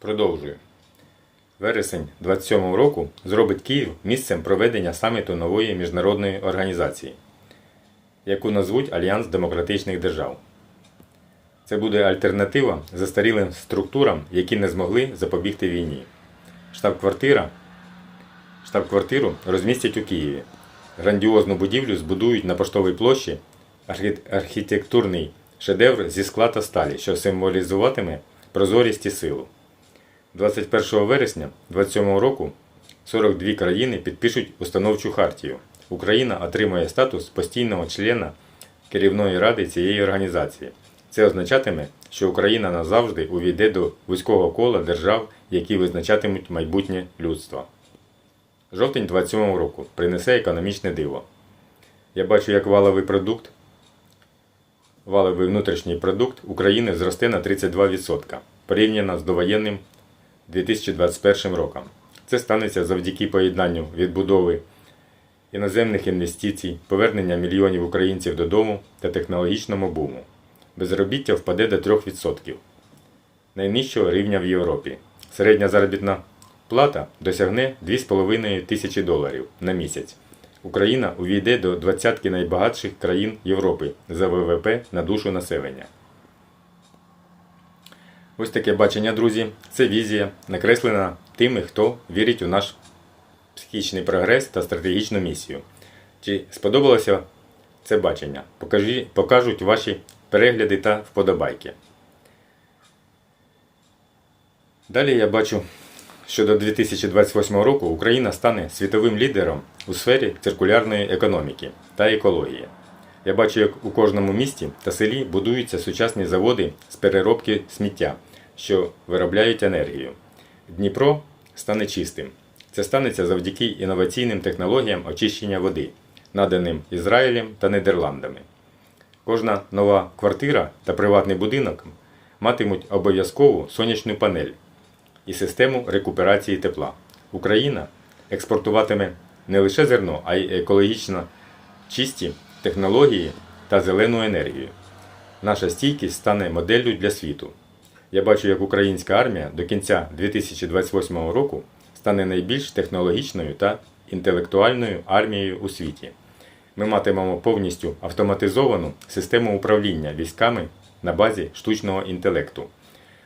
Продовжую. Вересень 27 року зробить Київ місцем проведення саміту нової міжнародної організації, яку назвуть Альянс Демократичних Держав. Це буде альтернатива застарілим структурам, які не змогли запобігти війні. Штаб-квартира Штаб-квартиру розмістять у Києві. Грандіозну будівлю збудують на поштовій площі архі- архітектурний шедевр зі скла та сталі, що символізуватиме прозорість і силу. 21 вересня 2027 року 42 країни підпишуть установчу хартію. Україна отримує статус постійного члена керівної ради цієї організації. Це означатиме, що Україна назавжди увійде до вузького кола держав, які визначатимуть майбутнє людства. Жовтень 27 року принесе економічне диво. Я бачу, як валовий продукт, валовий внутрішній продукт України зросте на 32% порівняно з довоєнним 2021 роком. Це станеться завдяки поєднанню відбудови іноземних інвестицій, повернення мільйонів українців додому та технологічному буму. Безробіття впаде до 3%, найнижчого рівня в Європі. Середня заробітна плата досягне 2,5 тисячі доларів на місяць. Україна увійде до двадцятки найбагатших країн Європи за ВВП на душу населення. Ось таке бачення, друзі. Це візія, накреслена тими, хто вірить у наш психічний прогрес та стратегічну місію. Чи сподобалося це бачення? Покажі, покажуть ваші перегляди та вподобайки. Далі я бачу, що до 2028 року Україна стане світовим лідером у сфері циркулярної економіки та екології. Я бачу, як у кожному місті та селі будуються сучасні заводи з переробки сміття, що виробляють енергію. Дніпро стане чистим. Це станеться завдяки інноваційним технологіям очищення води, наданим Ізраїлем та Нідерландами. Кожна нова квартира та приватний будинок матимуть обов'язкову сонячну панель і систему рекуперації тепла. Україна експортуватиме не лише зерно, а й екологічно чисті технології та зелену енергію. Наша стійкість стане моделлю для світу. Я бачу, як українська армія до кінця 2028 року стане найбільш технологічною та інтелектуальною армією у світі. Ми матимемо повністю автоматизовану систему управління військами на базі штучного інтелекту.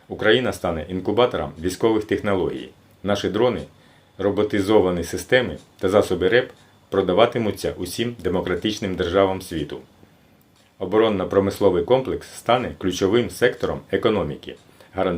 Україна стане інкубатором військових технологій. Наші дрони, роботизовані системи та засоби РЕП продаватимуться усім демократичним державам світу. Оборонно-промисловий комплекс стане ключовим сектором економіки, had an